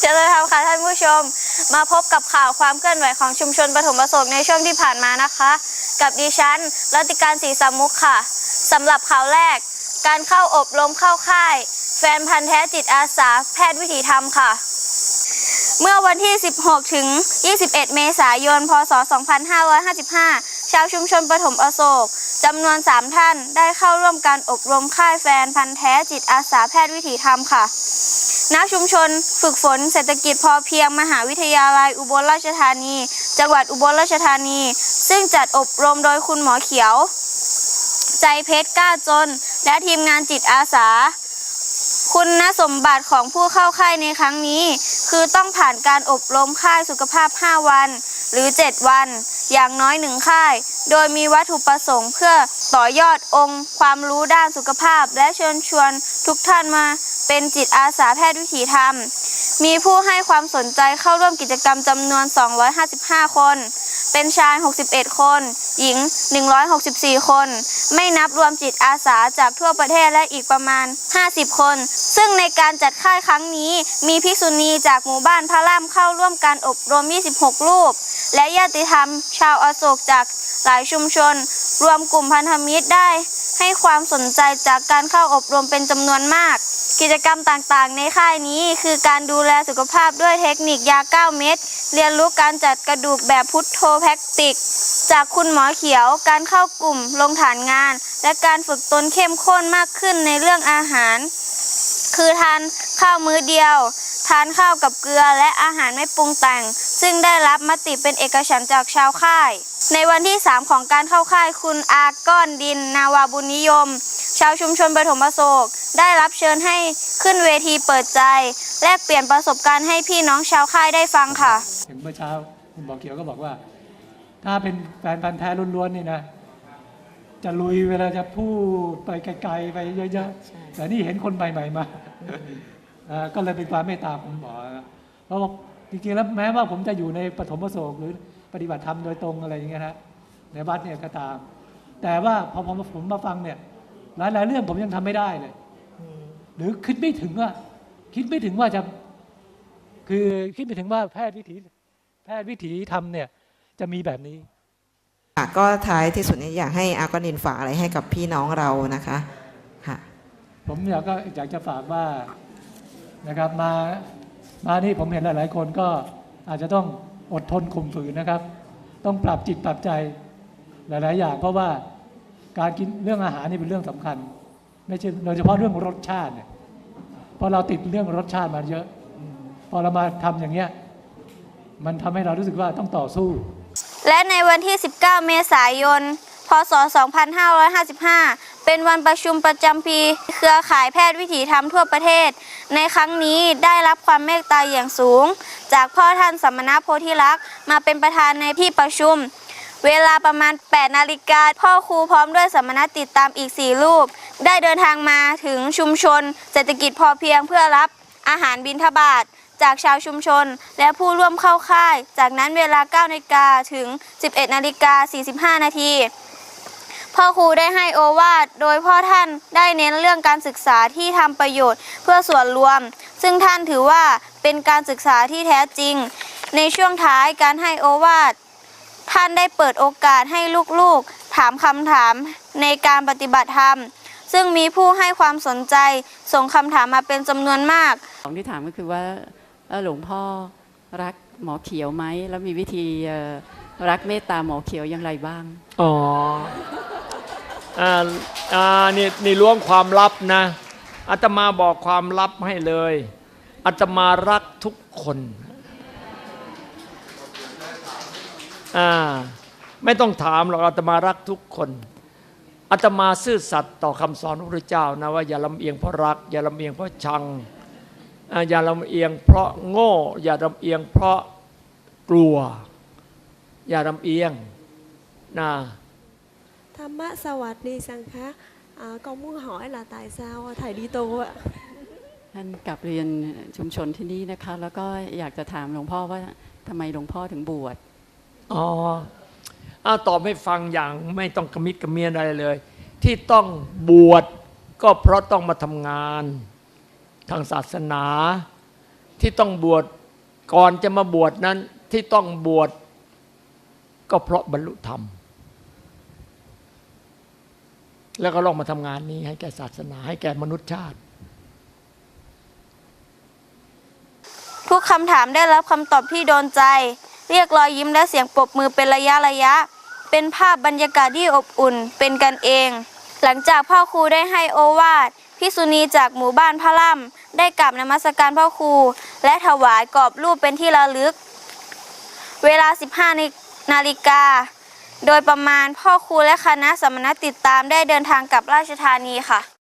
เจริญธรรมค่ะท่านผู้ชม มาพบกับข่าวความเคลื่อนไหวของชุมชนปฐมประสงค์ในช่วงที่ผ่านมานะคะ กับดิฉันรัติการศรีสามุขค่ะสำหรับข่าวแรก การเข้าอบรมเข้าค่าย แฟนพันธ์แท้จิตอาสา แพทย์วิถีธรรมค่ะ เมื่อวันที่ 16 ถึง 21 เมษายน พศ 2555 ชาวชุมชนปฐมอโศกจำนวน 3 ท่านได้เข้าร่วมการอบรมค่ายแฟนพันธ์แท้จิตอาสาแพทย์วิถีธรรมค่ะ ณชุมชน ฝึกฝนเศรษฐกิจพอเพียงมหาวิทยาลัยอุบลราชธานี จังหวัดอุบลราชธานี ซึ่งจัดอบรมโดยคุณหมอเขียว ใจเพชรกล้าจน และทีมงานจิตอาสา คุณสมบัติของผู้เข้าค่ายในครั้งนี้ คือต้องผ่านการอบรมค่ายสุขภาพ 5 วัน หรือ 7 วัน อย่างน้อยหนึ่งค่าย โดยมีวัตถุประสงค์เพื่อต่อยอดองค์ ความรู้ด้านสุขภาพ และเชิญชวนทุกท่านมา เป็นจิตอาสาแพทย์วิถีธรรม มีผู้ให้ความสนใจเข้าร่วมกิจกรรมจำนวน 255 คน เป็นชาย 61 คน หญิง 164 คน ไม่นับรวมจิตอาสาจากทั่วประเทศและอีกประมาณ 50 คน ซึ่งในการจัดค่ายครั้งนี้ มีภิกษุณีจากหมู่บ้านพระล่ำเข้าร่วมการอบรม 26 รูป และญาติธรรม ชาวอโศกจากหลายชุมชน รวมกลุ่มพันธมิตรได้ให้ความสนใจจากการเข้าอบรมเป็นจำนวนมาก กิจกรรมต่างๆ ในค่ายนี้คือการดูแลสุขภาพด้วยเทคนิคยา 9 เม็ด เรียนรู้การจัดกระดูกแบบพุทโธแพ็กติก จากคุณหมอเขียว การเข้ากลุ่มลงฐานงาน และการฝึกตนเข้มข้นมากขึ้นในเรื่องอาหาร คือทานข้าวมื้อเดียว ทานข้าวกับเกลือและอาหารไม่ปรุงแต่ง ซึ่งได้รับมติเป็นเอกฉันจากชาวค่าย ในวันที่ 3 ของการเข้าค่ายคุณอาก้อนดิน นาวาบุญนิยม ชาวชุมชนปฐมโศก ได้รับเชิญให้ขึ้นเวทีเปิดใจ แลกเปลี่ยนประสบการณ์ให้พี่น้องชาวค่ายได้ฟังค่ะ เห็นเมื่อเช้าคุณหมอเขียวก็บอกว่า ถ้าเป็นแฟนพันธ์แท้ล้วนๆนี่นะ จะลุยเวลาจะพูดไปไกลๆไปเยอะๆ แต่นี่เห็นคนใหม่ๆมาอ่าก็เลยเป็นความเมตตาของหมอนะเพราะว่าจริงๆแล้วแม้ว่าผมจะอยู่ในปฐมประสงค์หรือปฏิบัติธรรมโดยตรงอะไรอย่างเงี้ยนะในวัดเนี่ยก็ตาม แต่ว่าพอผมผมมาฟังเนี่ย หลายๆเรื่องผมยังทำไม่ได้เลย หรือคิดไม่ถึงว่า คิดไม่ถึงว่าจะ คือคิดไม่ถึงว่าแพทย์วิถี แพทย์วิถีทำเนี่ย จะมีแบบนี้ค่ะก็ท้ายที่สุดนี้อยากให้อากอนินฝากอะไรให้กับพี่น้องเรานะคะค่ะผมอยากก็อยากจะฝากว่านะครับมามานี่ผมเห็นหลาย ๆ คนก็อาจจะต้องอดทนข่มฝืนนะครับ ต้องปรับจิตปรับใจหลาย ๆ อย่าง เพราะว่าการกินเรื่องอาหารนี่เป็นเรื่องสำคัญ ไม่ใช่โดยเฉพาะเรื่องรสชาติเนี่ยพราะเราติดเรื่องรสชาติมาเยอะ พอเรามาทำอย่างเงี้ยมันทำให้เรารู้สึกว่าต้องต่อสู้ และในวันที่ 19 เมษายน พศ 2555 เป็นวันประชุมประจำปี เครือข่ายแพทย์วิถีธรรมทั่วประเทศ ในครั้งนี้ได้รับความเมตตาอย่างสูง จากพ่อท่านสมณโพธิลักษ์มาเป็นประธานในที่ประชุม เวลาประมาณ 8 นาฬิกาพ่อครูพร้อมด้วยสมณติดตามอีก 4 รูป ได้เดินทางมาถึงชุมชน เศรษฐกิจพอเพียงเพื่อรับอาหารบิณฑบาตจากชาวชุมชนและผู้ร่วมเข้าค่าย จากนั้นเวลา 9นาฬิกาถึง 11นาฬิกา45 นาที พ่อครูได้ให้โอวาท โดยพ่อท่านได้เน้นเรื่องการศึกษาที่ทำประโยชน์เพื่อส่วนรวม ซึ่งท่านถือว่าเป็นการศึกษาที่แท้จริง ในช่วงท้ายการให้โอวาท ท่านได้เปิดโอกาสให้ลูกๆ ถามคำถามในการปฏิบัติธรรม ซึ่งมีผู้ให้ความสนใจส่งคำถามมาเป็นจำนวนมากของที่ถามก็คือว่าเอ่อหลวงพ่อรักหมอเขียวไหมแล้วมีวิธีเอ่อรักเมตตาหมอเขียวอย่างไรบ้าง อ๋ออ่าอ่านี่นี่ล้วงความลับนะอาตมาบอกความลับให้เลยอาตมารักทุกคนอ่าไม่ต้องถามหรอกอาตมารักทุกคน อาตมาซื่อสัตย์ต่อคำสอนพระพุทธเจ้านะว่าอย่าลำเอียงเพราะรัก อย่าลำเอียงเพราะชังอ่าอย่าลำเอียงเพราะโง่ อย่าลำเอียงเพราะกลัว อย่าลำเอียงนะ Tham mát sao ạ đi sang khác à, con muốn hỏi là tại sao thầy đi tu ạ ท่านกลับเรียนชุมชนที่นี่นะคะ แล้วก็อยากจะถามหลวงพ่อว่าทำไมหลวงพ่อถึงบวชอ๋อ เอาตอบให้ฟังอย่างไม่ต้องกระมิดกระเมียนอะไรเลย ที่ต้องบวชก็เพราะต้องมาทำงานทางศาสนา ที่ต้องบวชก่อนจะมาบวชนั้นที่ต้องบวชก็เพราะบรรลุธรรม แล้วก็ลองมาทำงานนี้ให้แก่ศาสนา ให้แก่มนุษยชาติ ทุกคำถามได้รับคำตอบที่โดนใจ เรียกรอยยิ้มและเสียงปรบมือเป็นระยะระยะ เป็นภาพบรรยากาศที่อบอุ่นเป็นกันเอง หลังจากพ่อครูได้ให้โอวาทพิสุนีจากหมู่บ้านพระล่ำได้กราบนมัสการพ่อครู และถวายกรอบรูปเป็นที่ระลึก เวลา 15 นาฬิกา โดยประมาณพ่อครูและคณะสมณติดตามได้เดินทางกลับราชธานีค่ะ